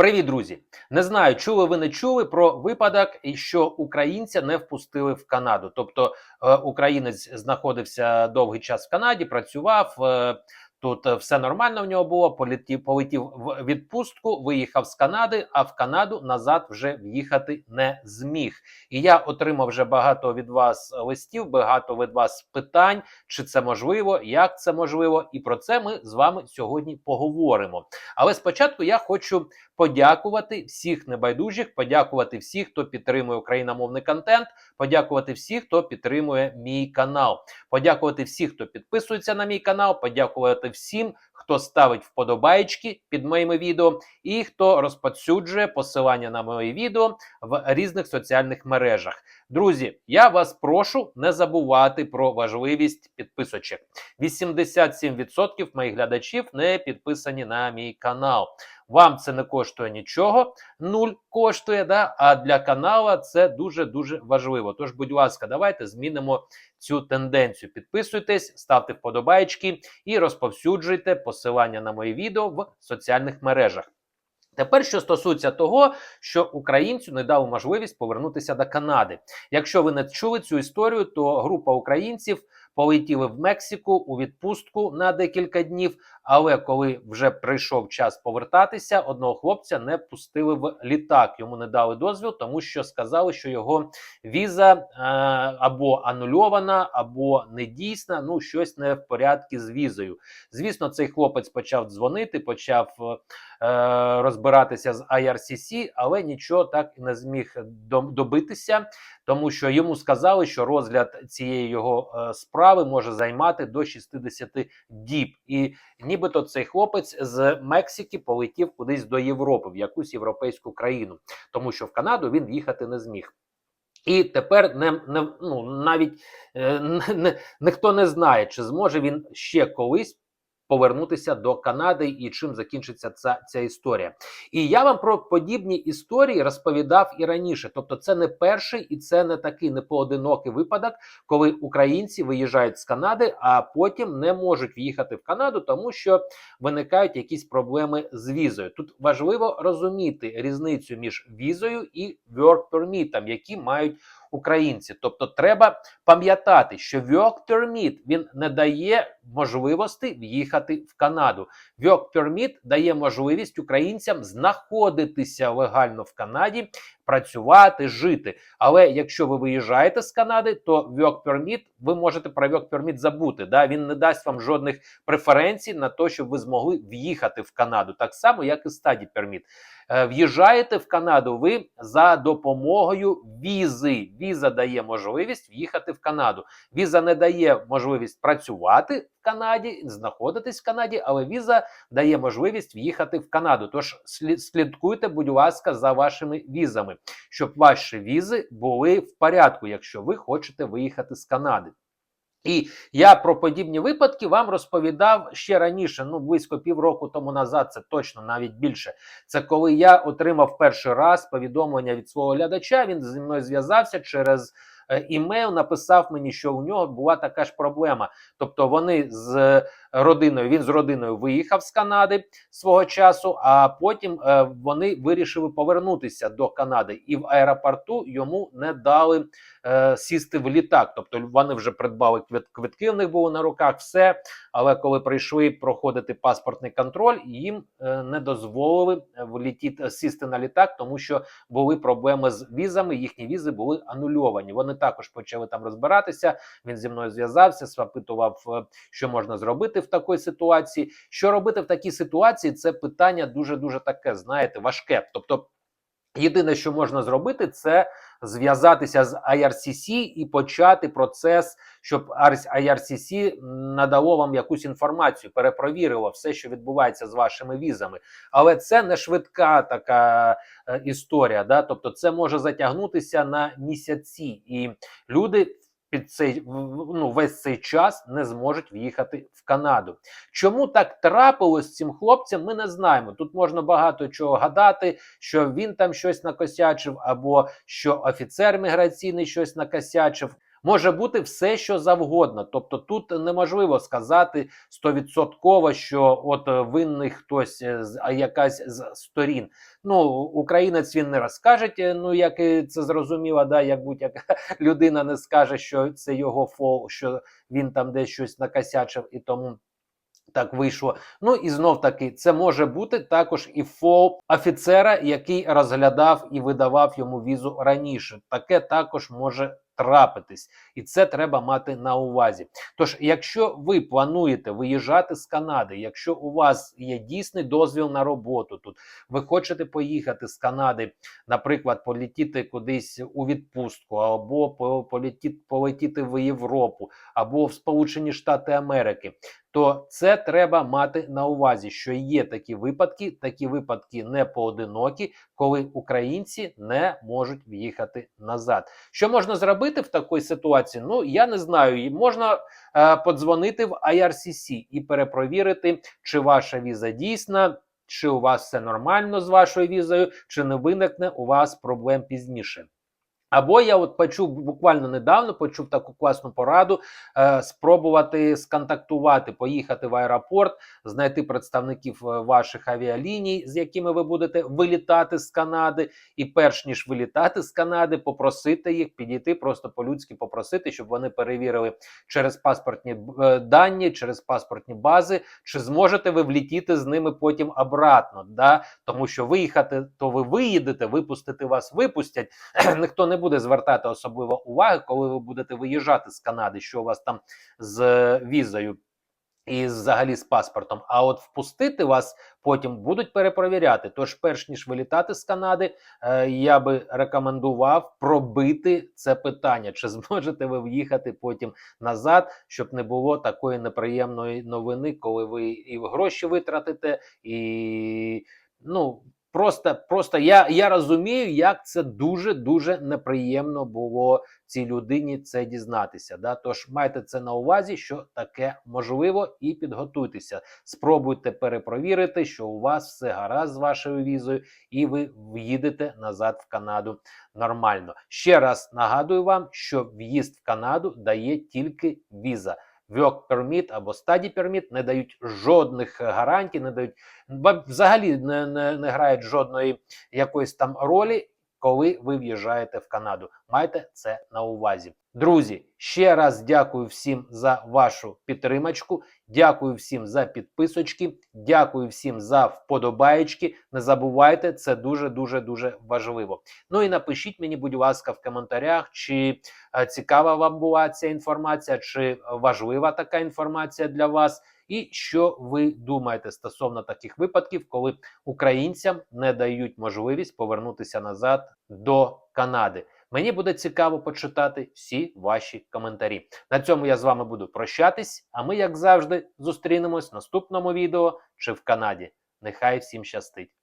Привіт, друзі! Не знаю, чули ви не чули про випадок, і що українця не впустили в Канаду. Тобто, е, українець знаходився довгий час в Канаді, працював. Тут е, все нормально в нього було. Полетів, полетів в відпустку, виїхав з Канади, а в Канаду назад вже в'їхати не зміг. І я отримав вже багато від вас листів, багато від вас питань, чи це можливо, як це можливо, і про це ми з вами сьогодні поговоримо. Але спочатку я хочу подякувати всіх небайдужих, подякувати всіх, хто підтримує україномовний контент, подякувати всіх, хто підтримує мій канал, подякувати всіх, хто підписується на мій канал, подякувати всім, хто ставить вподобайки під моїми відео, і хто розповсюджує посилання на мої відео в різних соціальних мережах. Друзі, я вас прошу не забувати про важливість підписочок. 87% моїх глядачів не підписані на мій канал. Вам це не коштує нічого, нуль коштує, да? а для канала це дуже дуже важливо. Тож, будь ласка, давайте змінимо цю тенденцію. Підписуйтесь, ставте вподобайки і розповсюджуйте посилання на мої відео в соціальних мережах. Тепер, що стосується того, що українцю не дали можливість повернутися до Канади. Якщо ви не чули цю історію, то група українців полетіли в Мексику у відпустку на декілька днів. Але коли вже прийшов час повертатися, одного хлопця не пустили в літак. Йому не дали дозвіл, тому що сказали, що його віза е, або анульована, або недійсна. Ну щось не в порядку з візою. Звісно, цей хлопець почав дзвонити, почав е, розбиратися з IRCC, але нічого так і не зміг добитися, тому що йому сказали, що розгляд цієї його е, справи може займати до 60 діб. І нібито цей хлопець з Мексики полетів кудись до Європи, в якусь європейську країну, тому що в Канаду він їхати не зміг. І тепер не, не ну навіть е, не, ніхто не знає, чи зможе він ще колись повернутися до Канади і чим закінчиться ця ця історія. І я вам про подібні історії розповідав і раніше. Тобто, це не перший і це не такий непоодинокий випадок, коли українці виїжджають з Канади, а потім не можуть в'їхати в Канаду, тому що виникають якісь проблеми з візою. Тут важливо розуміти різницю між візою і work permit, які мають українці. Тобто, треба пам'ятати, що work permit, він не дає можливості в'їхати в Канаду. Work permit дає можливість українцям знаходитися легально в Канаді, працювати, жити. Але якщо ви виїжджаєте з Канади, то work permit, ви можете про work permit забути. Да? Він не дасть вам жодних преференцій на те, щоб ви змогли в'їхати в Канаду, так само, як і study permit. Е, в'їжджаєте в Канаду ви за допомогою візи. Віза дає можливість в'їхати в Канаду. Віза не дає можливість працювати в Канаді, знаходитись в Канаді, але віза дає можливість в'їхати в Канаду. Тож слідкуйте, будь ласка, за вашими візами, щоб ваші візи були в порядку, якщо ви хочете виїхати з Канади. І я про подібні випадки вам розповідав ще раніше, ну близько півроку тому назад, це точно навіть більше. Це коли я отримав перший раз повідомлення від свого глядача. Він зі мною зв'язався через імейл, написав мені, що у нього була така ж проблема. Тобто вони з родиною. Він з родиною виїхав з Канади свого часу, а потім е, вони вирішили повернутися до Канади, і в аеропорту йому не дали е, сісти в літак. Тобто вони вже придбали квитки, в них було на руках, все. Але коли прийшли проходити паспортний контроль, їм е, не дозволили влітіти сісти на літак, тому що були проблеми з візами. Їхні візи були анульовані. Вони також почали там розбиратися. Він зі мною зв'язався, запитував, е, що можна зробити в такій ситуації. Що робити в такій ситуації? Це питання дуже дуже таке, знаєте, важке. Тобто, єдине, що можна зробити, це зв'язатися з IRCC і почати процес, щоб IRCC надало вам якусь інформацію, перепровірило все, що відбувається з вашими візами. Але це не швидка така е, історія. Да? Тобто, це може затягнутися на місяці, і люди під цей ну, весь цей час не зможуть в'їхати в Канаду. Чому так трапилось з цим хлопцям? Ми не знаємо. Тут можна багато чого гадати, що він там щось накосячив, або що офіцер міграційний щось накосячив. Може бути все, що завгодно. Тобто тут неможливо сказати стовідсотково, що от е, винний хтось, е, якась з сторін. Ну, українець він не розкаже, е, ну як це зрозуміло, да, як будь-яка людина не скаже, що це його фол, що він там десь щось накосячив і тому. Так вийшло. Ну і знов таки, це може бути також і фол офіцера, який розглядав і видавав йому візу раніше. Таке також може трапитись, і це треба мати на увазі. Тож, якщо ви плануєте виїжджати з Канади, якщо у вас є дійсний дозвіл на роботу тут, ви хочете поїхати з Канади, наприклад, політіти кудись у відпустку, або по- полетіти, полетіти в Європу, або в Сполучені Штати Америки то це треба мати на увазі, що є такі випадки, такі випадки не поодинокі, коли українці не можуть в'їхати назад. Що можна зробити в такій ситуації? Ну я не знаю. Можна е, подзвонити в IRCC і перепровірити, чи ваша віза дійсна. Чи у вас все нормально з вашою візою, чи не виникне у вас проблем пізніше? Або я от почув буквально недавно, почув таку класну пораду е, спробувати сконтактувати, поїхати в аеропорт, знайти представників е, ваших авіаліній, з якими ви будете вилітати з Канади, і перш ніж вилітати з Канади, попросити їх підійти, просто по-людськи попросити, щоб вони перевірили через паспортні е, дані, через паспортні бази, чи зможете ви влітіти з ними потім обратно. Да? Тому що виїхати, то ви виїдете, випустити вас випустять. Ніхто не буде звертати особливо уваги, коли ви будете виїжджати з Канади, що у вас там з е, візою. І взагалі з паспортом, а от впустити вас потім будуть перепровіряти. Тож, перш ніж вилітати з Канади, е, я би рекомендував пробити це питання, чи зможете ви в'їхати потім назад, щоб не було такої неприємної новини, коли ви і гроші витратите, і ну просто, просто я, я розумію, як це дуже дуже неприємно було цій людині це дізнатися. Да? Тож майте це на увазі, що таке можливо, і підготуйтеся. Спробуйте перепровірити, що у вас все гаразд з вашою візою, і ви в'їдете назад в Канаду нормально. Ще раз нагадую вам, що в'їзд в Канаду дає тільки віза. Work Permit або Study Permit не дають жодних гарантій, не дають взагалі не, не, не грають жодної якоїсь там ролі, коли ви в'їжджаєте в Канаду. Майте це на увазі. Друзі, ще раз дякую всім за вашу підтримочку. Дякую всім за підписочки. Дякую всім за вподобаєчки. Не забувайте, це дуже дуже дуже важливо. Ну і напишіть мені, будь ласка, в коментарях, чи е, цікава вам була ця інформація, чи важлива така інформація для вас. І що ви думаєте стосовно таких випадків, коли українцям не дають можливість повернутися назад до Канади? Мені буде цікаво почитати всі ваші коментарі. На цьому я з вами буду прощатись. А ми, як завжди, зустрінемось в наступному відео чи в Канаді. Нехай всім щастить!